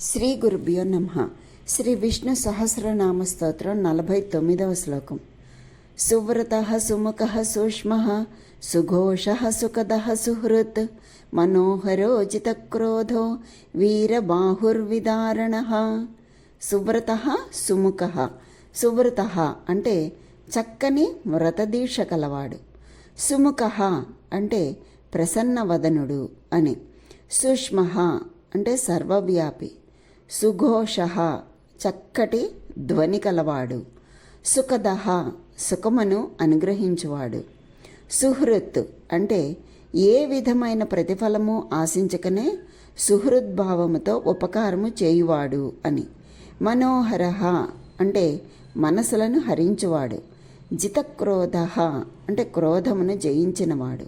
శ్రీ గురుభ్యో నమ. శ్రీ విష్ణు సహస్రనామ స్తోత్రం నలభై తొమ్మిదవ శ్లోకం. సువ్రత సుముఖ సూక్ష్మ సుఘోష సుఖద సుహృత్ మనోహరోచిత క్రోధో వీరబాహుర్విదారణ. సువ్రత సుముఖ. సువ్రత అంటే చక్కని వ్రతదీక్ష కలవాడు. సుముఖ అంటే ప్రసన్నవదనుడు అని. సూక్ష్మ అంటే సర్వవ్యాపి. సుఘోష చక్కటి ధ్వని కలవాడు. సుఖదహ సుఖమును అనుగ్రహించువాడు. సుహృత్ అంటే ఏ విధమైన ప్రతిఫలము ఆశించకనే సుహృద్భావముతో ఉపకారము చేయువాడు అని. మనోహర అంటే మనసులను హరించువాడు. జితక్రోధ అంటే క్రోధమును జయించినవాడు.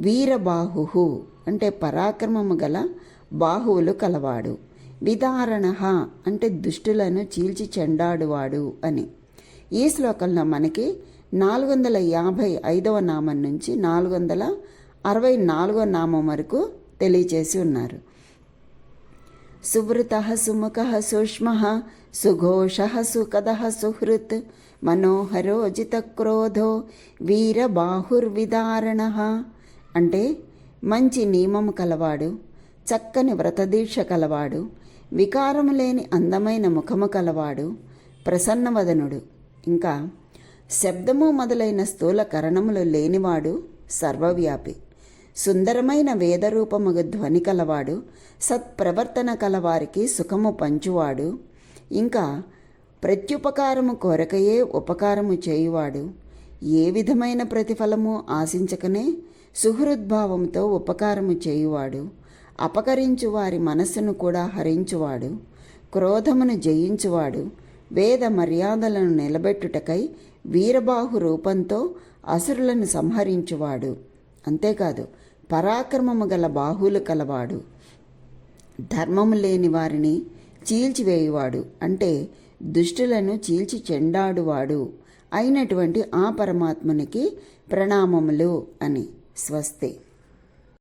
వీరబాహు అంటే పరాక్రమము గల బాహువులు కలవాడు. విదారణ అంటే దుష్టులను చీల్చి చెండాడువాడు అని. ఈ శ్లోకంలో మనకి నాలుగు వందల యాభై ఐదవ నామం నుంచి నాలుగు వందల అరవై నాలుగో నామం వరకు తెలియచేసి ఉన్నారు. సువృత సుముఖ సూక్ష్మ సుఘోష సుకద సుహృత్ మనోహరోజిత క్రోధో వీర వీరబాహుర్విదారణ అంటే మంచి నియమము కలవాడు చక్కని వ్రతదీక్ష కలవాడు వికారము లేని అందమైన ముఖము కలవాడు ప్రసన్నవదనుడు. ఇంకా శబ్దము మొదలైన స్థూల కరణములు లేనివాడు సర్వవ్యాపి. సుందరమైన వేదరూపము ధ్వని కలవాడు సత్ప్రవర్తన కలవారికి సుఖము పంచువాడు. ఇంకా ప్రత్యుపకారము కొరకయే ఉపకారము చేయువాడు. ఏ విధమైన ప్రతిఫలము ఆశించకనే సుహృద్భావంతో ఉపకారము చేయువాడు. అపకరించు వారి మనస్సును కూడా హరించువాడు క్రోధమును జయించువాడు వేద మర్యాదలను నిలబెట్టుటకై వీరబాహు రూపంతో అసురులను సంహరించువాడు. అంతేకాదు పరాక్రమము గల బాహువులు కలవాడు. ధర్మము లేని వారిని చీల్చివేయువాడు. అంటే దుష్టులను చీల్చి చెండాడువాడు. అయినటువంటి ఆ పరమాత్మునికి ప్రణామములు అని. స్వస్తి.